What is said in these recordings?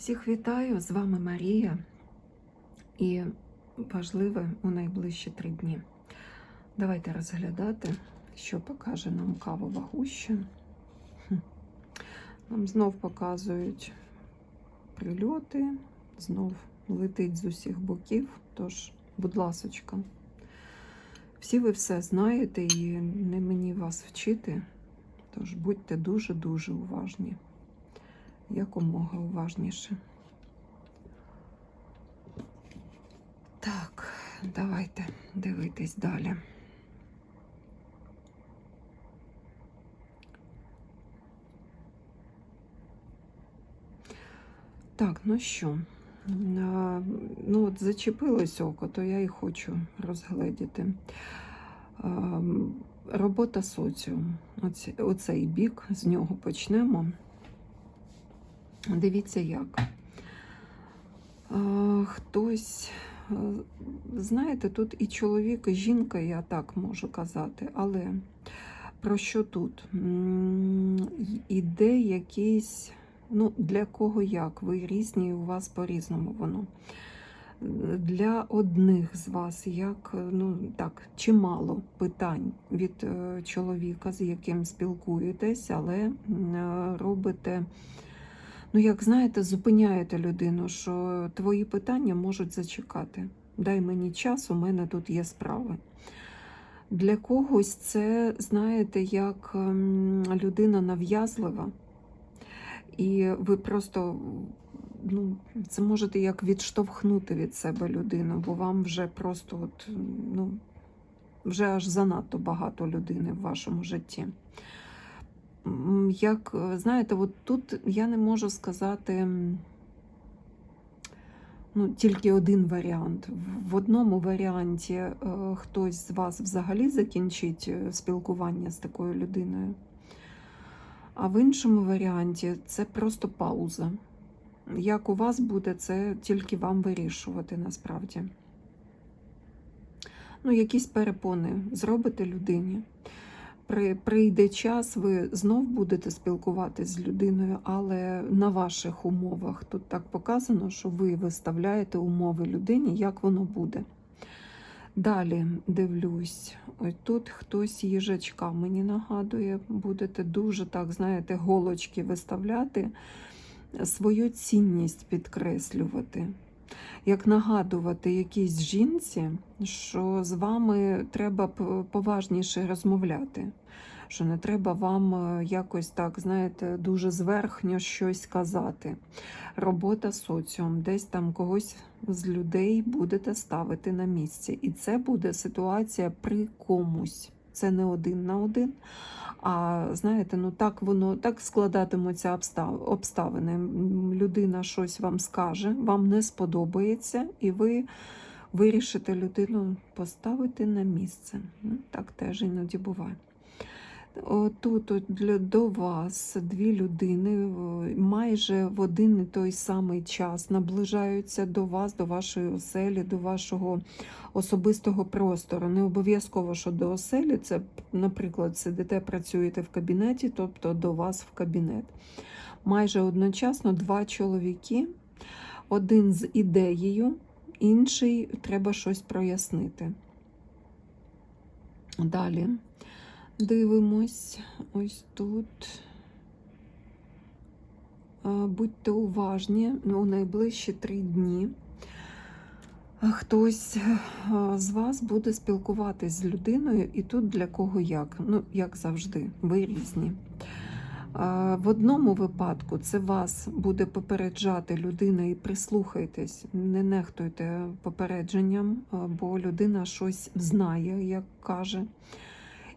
Всіх вітаю, з вами Марія. І важливе у найближчі три дні. Давайте розглядати, що покаже нам кавова гуща. Нам знов показують прильоти, знов летить з усіх боків. Тож, будь ласочка, всі ви все знаєте і не мені вас вчити. Тож будьте дуже-дуже уважні якомога уважніше. Так, давайте дивитись далі. Так, ну що, ну от зачепилось око, то я і хочу розгледіти. Робота соціум. Оцей бік, з нього почнемо. Дивіться як. Хтось, е, знаєте, тут і чоловік, і жінка, я так можу казати, але про що тут? Іде якийсь, ну, для кого як, ви різні, у вас по-різному воно. Для одних з вас, як ну так, чимало питань від е, чоловіка, з яким спілкуєтесь, але е, робите. Ну, як знаєте, зупиняєте людину, що твої питання можуть зачекати. Дай мені час, у мене тут є справи. Для когось це, знаєте, як ем, людина нав'язлива, і ви просто ну, це можете як відштовхнути від себе людину, бо вам вже просто от, ну, вже аж занадто багато людини в вашому житті. Як е, знаєте, от тут я не можу сказати ну, тільки один варіант. В- В одному варіанті е, хтось з вас взагалі закінчить е, спілкування з такою людиною, а в іншому варіанті це просто пауза. Як у вас буде, це тільки вам вирішувати насправді. Ну, якісь перепони зробите людині. При, прийде час, ви знов будете спілкуватись з людиною, але на ваших умовах. Тут так показано, що ви виставляєте умови людині, як воно буде. Далі дивлюсь, ось тут хтось їжачка мені нагадує, будете дуже так, знаєте, голочки виставляти, свою цінність підкреслювати. Як нагадувати якійсь жінці, що з вами треба поважніше розмовляти, що не треба вам е, якось так, знаєте, дуже зверхньо щось казати. Робота соціум, десь там когось з людей будете ставити на місці. І це буде ситуація при комусь. Це не один на один. А знаєте, ну так воно так складатимуться обстав- обставини. Людина щось вам скаже, вам не сподобається, і ви вирішите людину поставити на місце. Так теж іноді буває. О, Тут до вас дві людини майже в один і той самий час наближаються до вас, до вашої оселі, до вашого особистого простору. Не обов'язково, що до оселі, це, наприклад, сидите, працюєте в кабінеті, тобто до вас в кабінет. Майже одночасно два чоловіки, один з ідеєю, інший треба щось прояснити. Далі дивимось ось тут. Е, Будьте уважні ну, у найближчі три дні. Хтось е, з вас буде спілкуватись з людиною, і тут для кого як. Ну, як завжди, ви різні. Е, В одному випадку це вас буде попереджати людина і прислухайтесь, не нехтуйте попередженням, бо людина щось знає, як каже.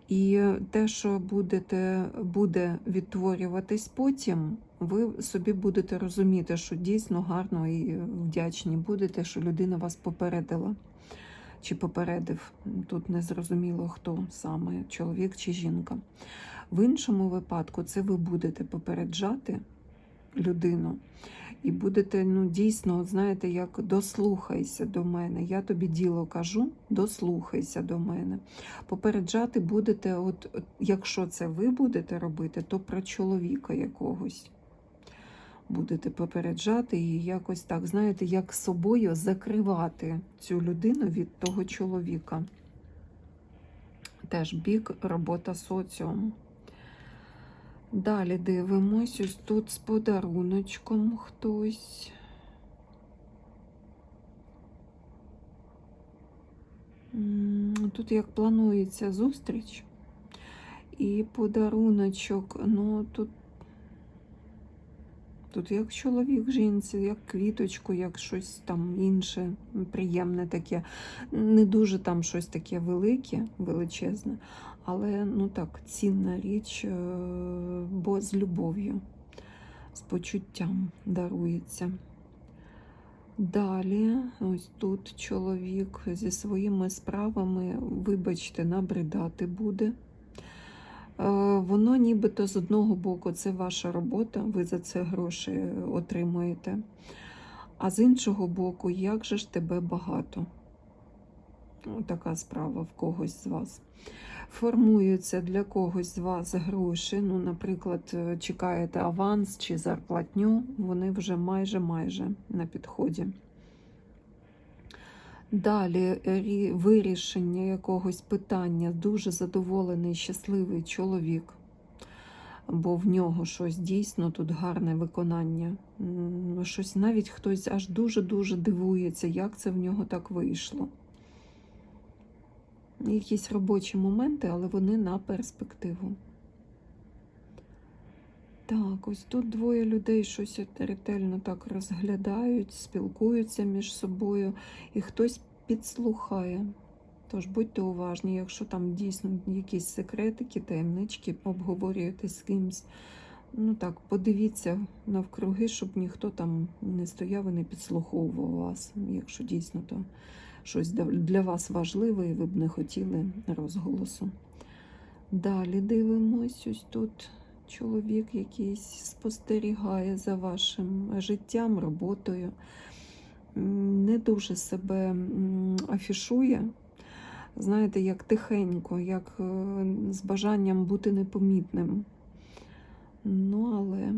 І те, що будете, буде відтворюватись потім, ви собі будете розуміти, що дійсно гарно і вдячні будете, що людина вас попередила чи попередив. Тут не зрозуміло, хто саме, чоловік чи жінка. В іншому випадку це ви будете попереджати людину. І будете ну, дійсно, знаєте, як дослухайся до мене. Я тобі діло кажу, дослухайся до мене. Попереджати будете, от, от якщо це ви будете робити, то про чоловіка якогось. будете попереджати і якось так, знаєте, як собою закривати цю людину від того чоловіка. Теж бік робота соціуму. Далі дивимось, ось тут з подаруночком хтось. Тут як планується зустріч і подаруночок, ну тут, тут як чоловік жінці, як квіточку, як щось там інше приємне таке. Не дуже там щось таке велике, величезне, але ну так, цінна річ, е, бо з любов'ю, з почуттям дарується. Далі, ось тут чоловік зі своїми справами, вибачте, набридати буде. Е, Воно нібито з одного боку це ваша робота, ви за це гроші отримуєте. А з іншого боку, як же ж тебе багато? Така справа в когось з вас. Формуються для когось з вас гроші. Ну, наприклад, е, чекаєте аванс чи зарплатню, вони вже майже-майже на підході. Далі вирішення якогось питання, дуже задоволений, щасливий чоловік, бо в нього щось дійсно тут гарне виконання. Щось навіть хтось аж дуже-дуже дивується, як це в нього так вийшло. Якісь робочі моменти, але вони на перспективу. Так, ось тут двоє людей щось ретельно так розглядають, спілкуються між собою, і хтось підслухає. Тож будьте уважні, якщо там дійсно якісь секретики, таємнички обговорюєте з кимсь. Ну так, подивіться навкруги, щоб ніхто там не стояв і не підслуховував вас, якщо дійсно то щось для- вас важливе, і ви б не хотіли розголосу. Далі дивимось, ось тут чоловік якийсь спостерігає за вашим життям, роботою, не дуже себе афішує. Знаєте, як тихенько, як е, з бажанням бути непомітним. Ну, але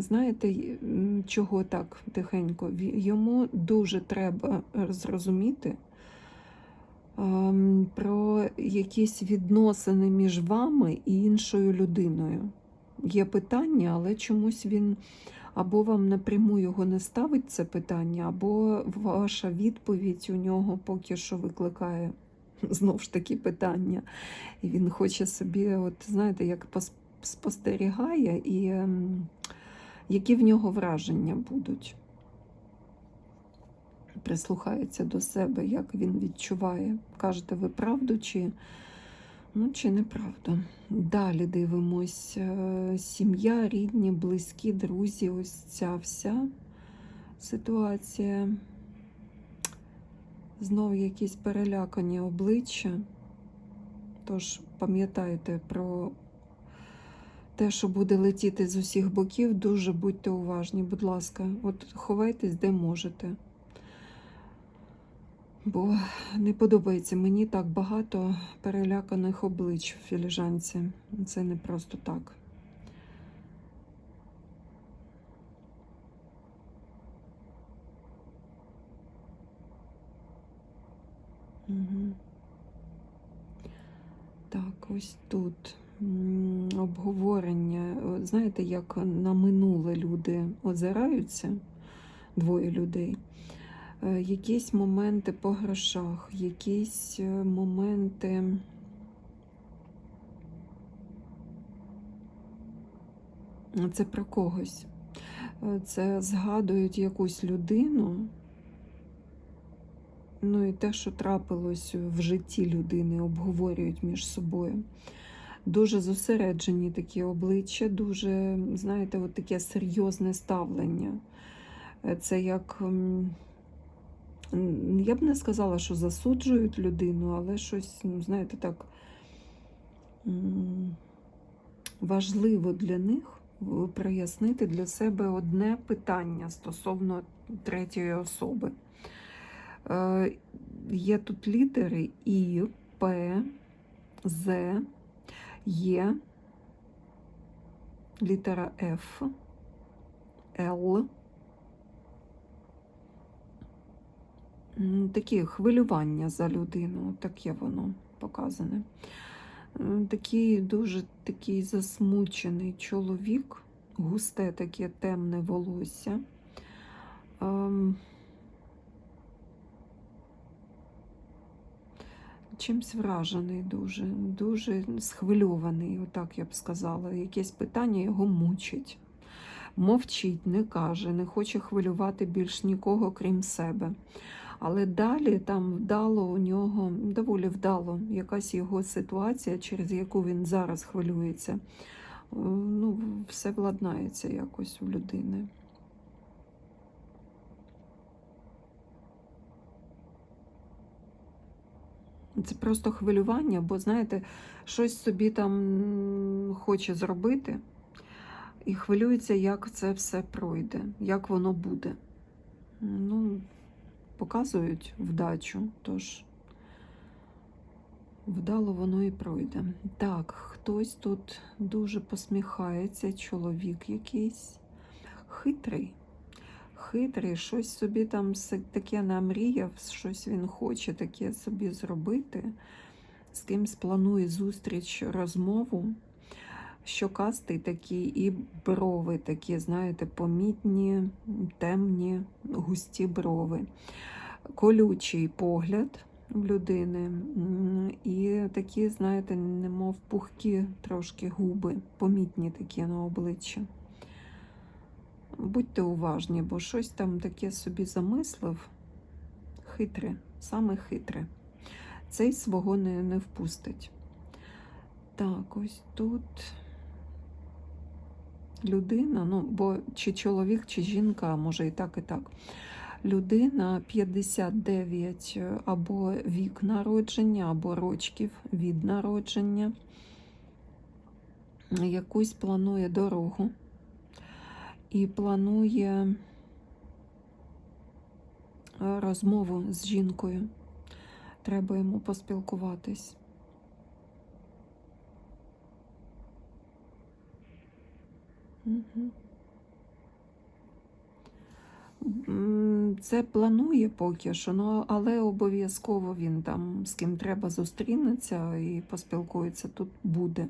знаєте, чого так тихенько? Йому дуже треба зрозуміти ем, про якісь відносини між вами і іншою людиною. Є питання, але чомусь він або вам напряму його не ставить це питання, або ваша відповідь у нього поки що викликає знов ж таки питання. І він хоче собі, от знаєте, як пос- спостерігає, і ем, які в нього враження будуть. Прислухається до себе, як він відчуває. Кажете, ви правду чи, ну, чи неправду. Далі дивимось. е, Сім'я, рідні, близькі, друзі. Ось ця вся ситуація. Знов якісь перелякані обличчя. Тож пам'ятайте про те, що буде летіти з усіх боків, дуже будьте уважні, будь ласка, от ховайтесь де можете. Бо не подобається мені так багато переляканих облич в філіжанці. Це не просто так. Угу. Так, ось тут обговорення. Знаєте, як на минуле люди озираються, двоє людей. Е, Якісь моменти по грошах, якісь е, моменти. Це про когось. Е, Це згадують якусь людину, ну і те, що трапилось в житті людини, обговорюють між собою. Дуже зосереджені такі обличчя, дуже, знаєте, от таке серйозне ставлення. Е, Це як. Я б не сказала, що засуджують людину, але щось, ну, знаєте, так важливо для них прояснити для себе одне питання стосовно третьої особи. Е, Є тут літери І, П, З, Є, літера Ф, Л. Такі хвилювання за людину, таке воно показане. Такий дуже такий засмучений чоловік, густе таке темне волосся. Чимсь вражений дуже, дуже схвильований, отак я б сказала. Якесь питання його мучить. Мовчить, не каже, не хоче хвилювати більш нікого, крім себе. Але далі там вдало у нього, доволі вдало, якась його ситуація, через яку він зараз хвилюється. Е, Ну, все владнається якось у людини. Це просто хвилювання, бо знаєте, щось собі там хоче зробити і хвилюється, як це все пройде, як воно буде. Ну, показують вдачу, тож вдало воно і пройде. Так, хтось тут дуже посміхається, чоловік якийсь хитрий. Хитрий, щось собі там таке намріяв, щось він хоче таке собі зробити, з кимсь планує зустріч, розмову. Щокастий такий і брови такі, знаєте, помітні, темні, густі брови. Колючий погляд у людини. І такі, знаєте, немов пухкі трошки губи, помітні такі на обличчі. Будьте уважні, бо щось там таке собі замислив. Хитре, саме хитре. Цей свого не, не впустить. Так, ось тут людина, ну, бо чи чоловік, чи жінка, може і так, і так. Людина 59 або вік народження, або рочків від народження. Якусь планує дорогу і планує е, розмову з жінкою. Треба йому поспілкуватись. М, Це планує поки що, ну, але обов'язково він там з ким треба зустрінеться і поспілкується, тут буде.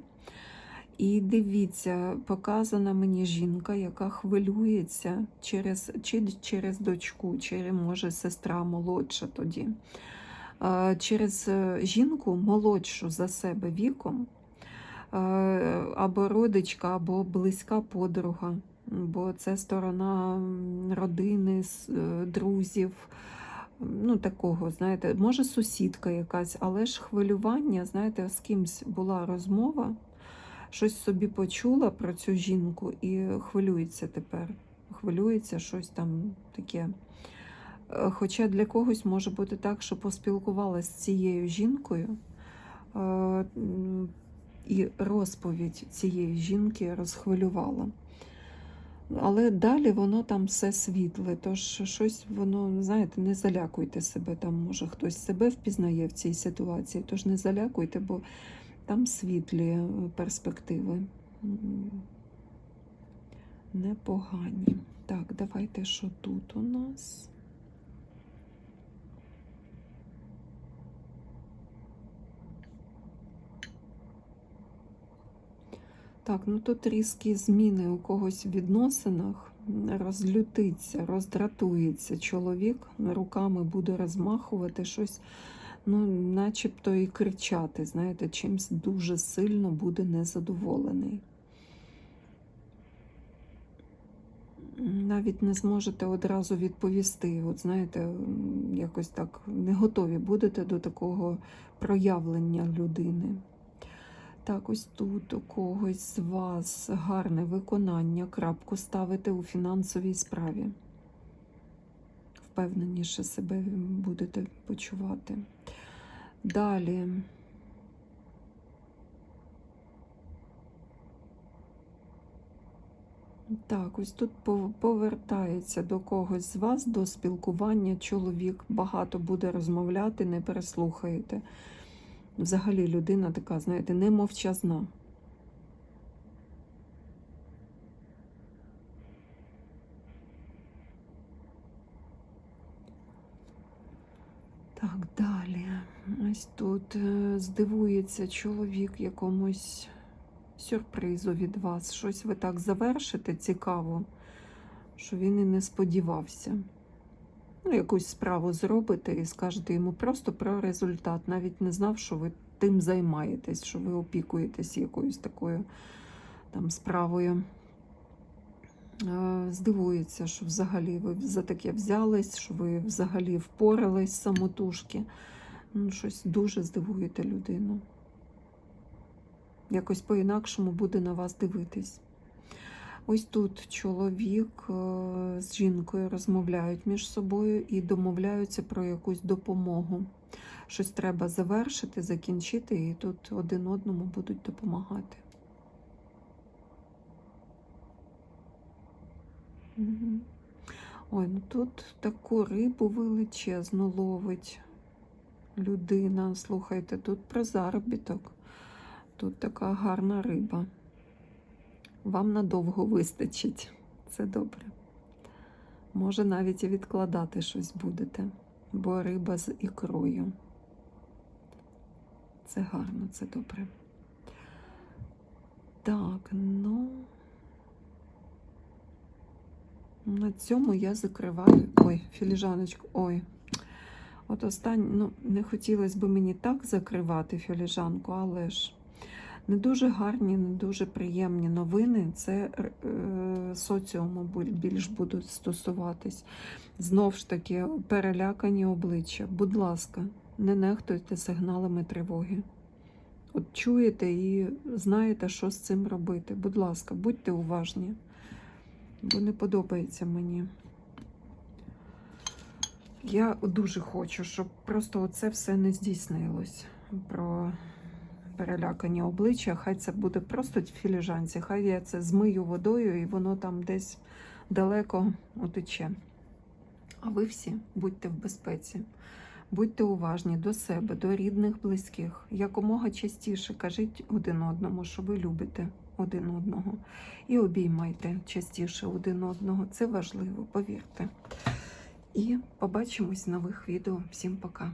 І дивіться, показана мені жінка, яка хвилюється через, чи через дочку, чи може сестра молодша тоді. Через е, жінку молодшу за себе віком, е, або родичка, або близька подруга, бо це сторона родини, е, друзів. Ну, такого, знаєте, може сусідка якась, але ж хвилювання, знаєте, з кимсь була розмова, щось собі почула про цю жінку і хвилюється тепер. Хвилюється щось там таке. Е, Хоча для когось може бути так, що поспілкувалася з цією жінкою, е, і розповідь цієї жінки розхвилювала. Але далі воно там все світле, тож щось воно, знаєте, не залякуйте себе. Там може хтось себе впізнає в цій ситуації, тож не залякуйте, бо там світлі е, перспективи. Непогані. Так, давайте, що тут у нас? Так, ну тут різкі зміни у когось в відносинах. Розлютиться, роздратується чоловік, руками буде розмахувати щось, ну, начебто і кричати, знаєте, чимсь дуже сильно буде незадоволений. Навіть не зможете одразу відповісти. От знаєте, якось так не готові будете до такого проявлення людини. Так, ось тут у когось з вас гарне виконання, крапку ставите у фінансовій справі. Впевненіше себе будете почувати. Далі. Так, ось тут повертається до когось з вас до спілкування чоловік. Багато буде розмовляти, не переслухаєте. Взагалі людина така, знаєте, немовчазна. Так, далі. Ось тут е, здивується чоловік якомусь сюрпризу від вас. Щось ви так завершите цікаво, що він і не сподівався. Ну, якусь справу зробите і скажете йому просто про результат. Навіть не знав, що ви тим займаєтесь, що ви опікуєтесь якоюсь такою там справою. Е, Здивується, що взагалі ви за таке взялись, що ви взагалі впорались самотужки. Ну, щось дуже здивуєте людину. Якось по-інакшому буде на вас дивитись. Ось тут чоловік е, з жінкою розмовляють між собою і домовляються про якусь допомогу. Щось треба завершити, закінчити, і тут один одному будуть допомагати. Мгм. Ой, ну тут таку рибу величезну ловить людина. Слухайте, тут про заробіток. Тут така гарна риба. Вам надовго вистачить. Це добре. Може, навіть і відкладати щось будете, бо риба з ікрою. Це гарно, це добре. Так, ну. На цьому я закриваю. Ой, філіжаночку. Ой. От останнє, ну, не хотілося б мені так закривати філіжанку, але ж не дуже гарні, не дуже приємні новини. Це е, соціуму більш будуть стосуватись. Знов ж таки, перелякані обличчя. Будь ласка, не нехтуйте сигналами тривоги. От чуєте і знаєте, що з цим робити. Будь ласка, будьте уважні бо не подобається мені. Я дуже хочу, щоб просто оце все не здійснилось про перелякані обличчя. Хай це буде просто в філіжанці, хай я це змию водою і воно там десь далеко утече. А ви всі будьте в безпеці, будьте уважні до себе, до рідних, близьких. Якомога частіше кажіть один одному, що ви любите один одного. І обіймайте частіше один одного. Це важливо, повірте. І побачимось в нових відео. Всім пока.